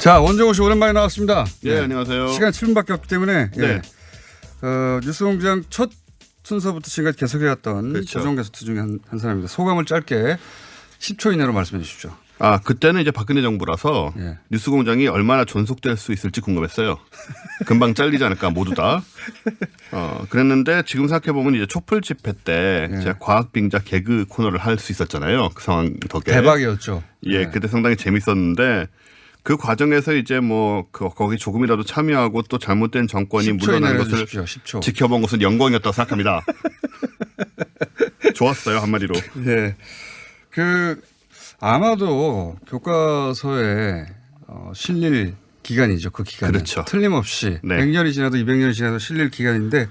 자, 원정호 씨 오랜만에 나왔습니다. 예, 네. 안녕하세요. 시간 7분밖에 없기 때문에 예. 네. 어, 뉴스공장 첫 순서부터 지금까지 계속해왔던 그렇죠. 고정 게스트 중에 한, 한 사람입니다. 소감을 짧게 10초 이내로 말씀해 주십시오. 아, 그때는 이제 박근혜 정부라서 예. 뉴스 공장이 얼마나 존속될 수 있을지 궁금했어요. 금방 잘리지 않을까 모두 다. 어, 그랬는데 지금 생각해 보면 이제 촛불 집회 때 예. 제가 과학 빙자 개그 코너를 할 수 있었잖아요. 그 상황 덕에. 대박이었죠. 예, 네. 그때 상당히 재밌었는데 그 과정에서 이제 뭐 그, 거기 조금이라도 참여하고 또 잘못된 정권이 10초 물러나는 것을 해주십시오. 10초. 지켜본 것은 영광이었다고 생각합니다. 좋았어요 한마디로. 예. 그 아마도 교과서에 어, 실릴 기간이죠. 그 기간. 그렇죠. 틀림없이 네. 100년이 지나도 200년이 지나도 실릴 기간인데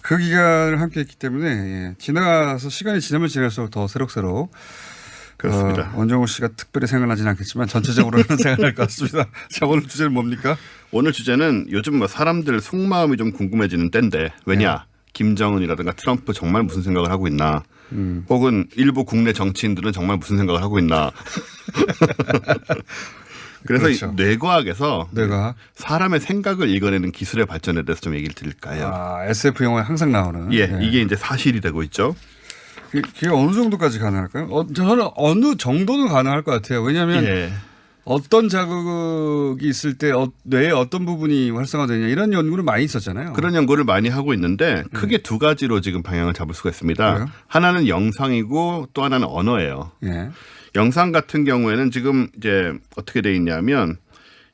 그 기간을 함께 했기 때문에 예. 지나가서 시간이 지나면 지날수록 더 새록새록 그렇습니다. 어, 원정호 씨가 특별히 생각나지는 않겠지만 전체적으로는 생각날 것 같습니다. 자, 오늘 주제는 뭡니까? 오늘 주제는 요즘 뭐 사람들 속마음이 좀 궁금해지는 때인데 왜냐 네. 김정은이라든가 트럼프 정말 무슨 생각을 하고 있나 음. 혹은 일부 국내 정치인들은 정말 무슨 생각을 하고 있나 그래서 그렇죠. 이 뇌과학에서 내가 사람의 생각을 읽어내는 기술의 발전에 대해서 좀 얘기를 드릴까요? 아, SF 영화에 항상 나오는 예, 예. 이게 이제 사실이 되고 있죠. 그- 그게 어느 정도까지 가능할까요? 어, 저는 어느 정도는 가능할 것 같아요. 왜냐하면 예. 어떤 자극이 있을 때 어, 뇌의 어떤 부분이 활성화되냐 이런 연구를 많이 있었잖아요. 그런 연구를 많이 하고 있는데 크게 두 가지로 지금 방향을 잡을 수가 있습니다. 그래요? 하나는 영상이고 또 하나는 언어예요. 예. 영상 같은 경우에는 지금 이제 어떻게 돼 있냐면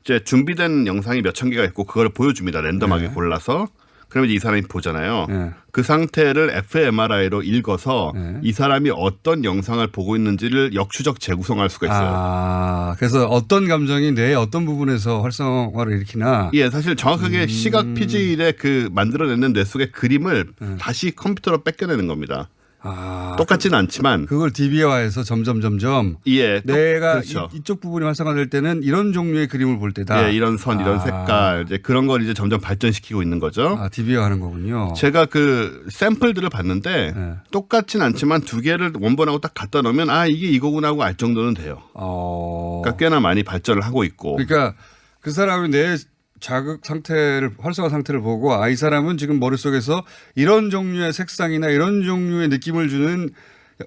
이제 준비된 영상이 몇 천 개가 있고 그걸 보여줍니다. 랜덤하게 네. 골라서. 그러면 이 사람이 보잖아요. 네. 그 상태를 fMRI로 읽어서 네. 이 사람이 어떤 영상을 보고 있는지를 역추적 재구성할 수가 있어요. 아, 그래서 어떤 감정이 뇌의 어떤 부분에서 활성화를 일으키나. 예, 사실 음. 정확하게 시각 피질의 그 만들어내는 뇌 속의 그림을 네. 다시 컴퓨터로 뺏겨내는 겁니다. 아, 똑같지는 않지만 그걸 DB화해서 점점 점점 예, 똑- 내가 그렇죠. 이, 쪽 부분이 활성화될 때는 이런 종류의 그림을 볼 때다. 예, 이런 선, 이런 아. 색깔 이제 그런 걸 이제 점점 발전시키고 있는 거죠. 아, DB화하는 거군요. 제가 그 샘플들을 봤는데 네. 똑같진 않지만 두 개를 원본하고 딱 갖다 놓으면 아 이게 이거구나 하고 알 정도는 돼요. 어. 그러니까 꽤나 많이 발전을 하고 있고 그러니까 그 사람이 내 자극 상태를 활성화 상태를 보고 아 이 사람은 지금 머릿속에서 이런 종류의 색상이나 이런 종류의 느낌을 주는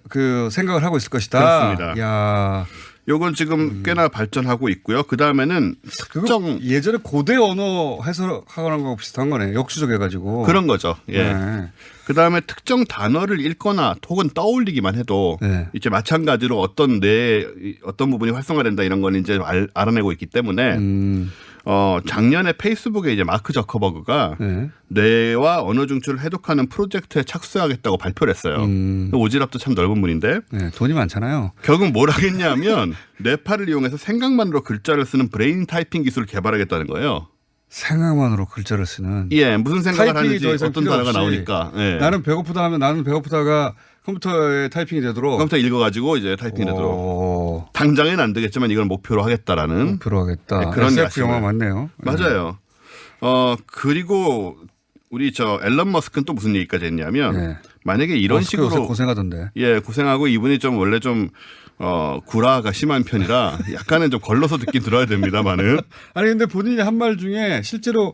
그 생각을 하고 있을 것이다. 그렇습니다. 야, 요건 지금 꽤나 발전하고 있고요. 그 다음에는 특정 예전에 고대 언어 해석하는 거하고 비슷한 거네. 역수적 해가지고. 그런 거죠. 예. 네. 그 다음에 특정 단어를 읽거나 혹은 떠올리기만 해도 네. 이제 마찬가지로 어떤 뇌 어떤 부분이 활성화된다 이런 건 이제 알, 알아내고 있기 때문에 음, 어 작년에 페이스북에 이제 마크 저커버그가 네. 뇌와 언어 중추를 해독하는 프로젝트에 착수하겠다고 발표를 했어요. 음. 오지랖도 참 넓은 분인데 네, 돈이 많잖아요. 결국 뭘 하겠냐면 뇌파를 이용해서 생각만으로 글자를 쓰는 브레인 타이핑 기술을 개발하겠다는 거예요. 생각만으로 글자를 쓰는. 예, 무슨 생각을 하는지 어떤 단어가 나오니까. 예. 나는 배고프다 하면 나는 배고프다가 컴퓨터에 타이핑이 되도록. 컴퓨터 읽어가지고 이제 타이핑 되도록. 오, 당장에는 안 되겠지만 이걸 목표로 하겠다라는. 필요하겠다. 네, 그런 SF. 영화 맞네요. 맞아요. 어 그리고 우리 저 앨런 머스크는 또 무슨 얘기까지 했냐면 네. 만약에 이런 머스크 요새 식으로 고생하던데. 예 고생하고 이분이 좀 원래 좀 어, 구라가 심한 편이라 약간은 좀 걸러서 듣긴 들어야 됩니다만은 아니 근데 본인이 한 말 중에 실제로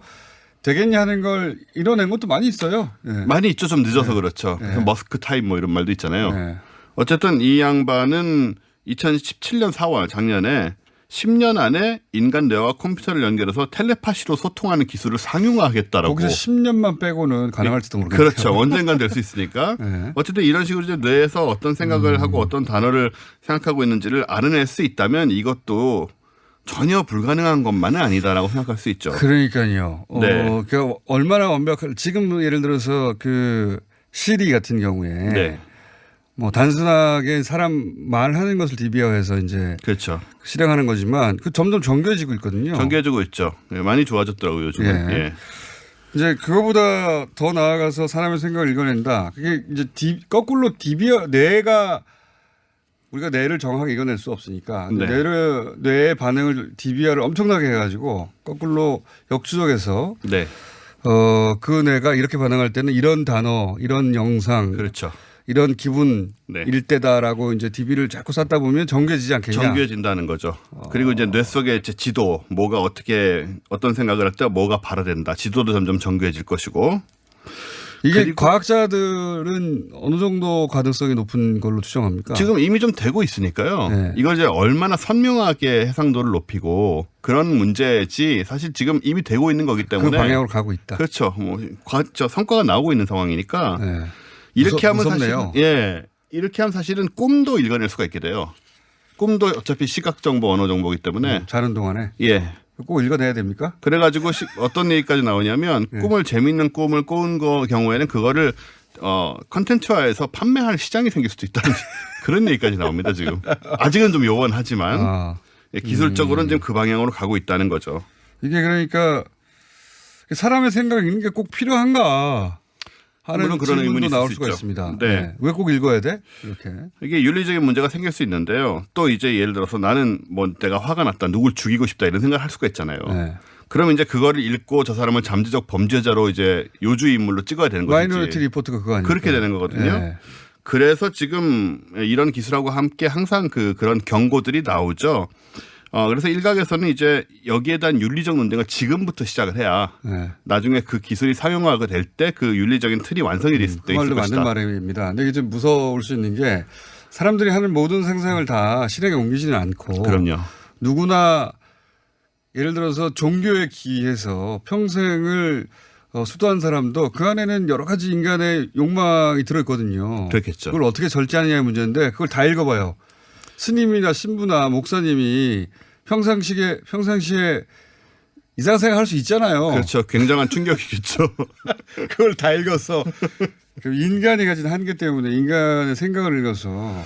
되겠냐 하는 걸 이뤄낸 것도 많이 있어요. 네. 많이 있죠. 좀 늦어서 그렇죠. 그래서 머스크 타임 뭐 이런 말도 있잖아요. 네. 어쨌든 이 양반은 2017년 4월 작년에 10년 안에 인간 뇌와 컴퓨터를 연결해서 텔레파시로 소통하는 기술을 상용화하겠다라고. 거기서 10년만 빼고는 가능할지도 모르겠네요. 그렇죠. 언젠간 될 수 있으니까. 네. 어쨌든 이런 식으로 이제 뇌에서 어떤 생각을 음. 하고 어떤 단어를 생각하고 있는지를 알아낼 수 있다면 이것도 전혀 불가능한 것만은 아니다라고 생각할 수 있죠. 그러니까요. 어, 네. 그 얼마나 완벽할 지금 예를 들어서 그 시리 같은 경우에 네. 뭐 단순하게 사람 말하는 것을 DB화해서 이제 그렇죠. 실행하는 거지만 그 점점 정교해지고 있거든요. 전개해주고 있죠. 예, 많이 좋아졌더라고요, 요즘에. 예. 예. 이제 그거보다 더 나아가서 사람의 생각을 읽어낸다. 그게 이제 디, 거꾸로 DB화 뇌가 우리가 뇌를 정확하게 읽어낼 수 없으니까 네. 뇌를 뇌의 반응을 DB화를 엄청나게 해가지고 거꾸로 역추적해서 네. 어, 그 뇌가 이렇게 반응할 때는 이런 단어, 이런 영상, 그렇죠. 이런 기분 네. 일 때다라고 이제 DB를 자꾸 쌓다 보면 정교해지지 않겠냐. 정교해진다는 거죠. 그리고 이제 뇌 속에 이제 지도, 뭐가 어떻게 어떤 생각을 할 때 뭐가 발화된다. 지도도 점점 정교해질 것이고. 이게 과학자들은 어느 정도 가능성이 높은 걸로 추정합니까? 지금 이미 좀 되고 있으니까요. 아. 네. 이걸 이제 얼마나 선명하게 해상도를 높이고 그런 문제지 사실 지금 이미 되고 있는 거기 그 때문에 방향으로 가고 있다. 그렇죠. 뭐 과- 저 성과가 나오고 있는 상황이니까 네. 이렇게 무섭- 하면 무섭네요. 사실은 예 이렇게 하면 사실은 꿈도 읽어낼 수가 있게 돼요. 꿈도 어차피 시각 정보 언어 정보이기 때문에 자는 동안에 예 꼭 읽어내야 됩니까? 그래가지고 시- 어떤 얘기까지 나오냐면 네. 꿈을 재밌는 꿈을 꾼거 경우에는 그거를 어 컨텐츠화해서 판매할 시장이 생길 수도 있다는 그런 얘기까지 나옵니다 지금 아직은 좀 요원하지만 아, 예, 기술적으로는 지금 그 방향으로 가고 있다는 거죠. 이게 그러니까 사람의 생각이 있는 게 꼭 필요한가 하는 그런 의문이 나올 수 수가 있죠. 있습니다. 네. 왜 꼭 읽어야 돼? 이렇게. 이게 윤리적인 문제가 생길 수 있는데요. 또 이제 예를 들어서 나는 뭐 내가 화가 났다, 누굴 죽이고 싶다 이런 생각을 할 수가 있잖아요. 네. 그러면 이제 그거를 읽고 저 사람을 잠재적 범죄자로 이제 요주 인물로 찍어야 되는 마이너리티 것이지. 리포트가 그거 아니에요? 그렇게 되는 거거든요. 그래서 지금 이런 기술하고 함께 항상 그 그런 경고들이 나오죠. 어 그래서 일각에서는 이제 여기에 대한 윤리적 논쟁을 지금부터 시작을 해야 네. 나중에 그 기술이 사용화가 될 때 그 윤리적인 틀이 완성이 됐을 때그 말도 있을 맞는 것이다. 말입니다. 근데 이게 좀 무서울 수 있는 게 사람들이 하는 모든 생각을 다 실행에 옮기지는 않고 그럼요. 누구나 예를 들어서 종교에 기해서 평생을 어, 수도한 사람도 그 안에는 여러 가지 인간의 욕망이 들어있거든요. 그렇겠죠. 그걸 어떻게 절제하느냐의 문제인데 그걸 다 읽어봐요. 스님이나 신부나 목사님이 평상시에 평상시에 이상한 생각 할 수 있잖아요. 그렇죠. 굉장한 충격이겠죠. 그걸 다 읽어서 그 인간이 가진 한계 때문에 인간의 생각을 읽어서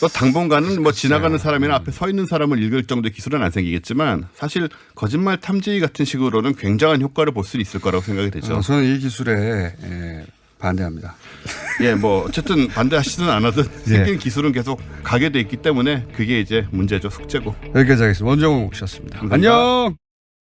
또 당분간은 뭐 지나가는 사람이나 앞에 서 있는 사람을 읽을 정도의 기술은 안 생기겠지만 사실 거짓말 탐지 같은 식으로는 굉장한 효과를 볼 수 있을 거라고 생각이 되죠. 어, 저는 이 기술에 예, 반대합니다. 예, 뭐 어쨌든 반대하시든 안 하든 예. 생긴 기술은 계속 가게 돼 있기 때문에 그게 이제 문제죠, 숙제고. 여기까지 하겠습니다. 원정호 씨였습니다. 안녕.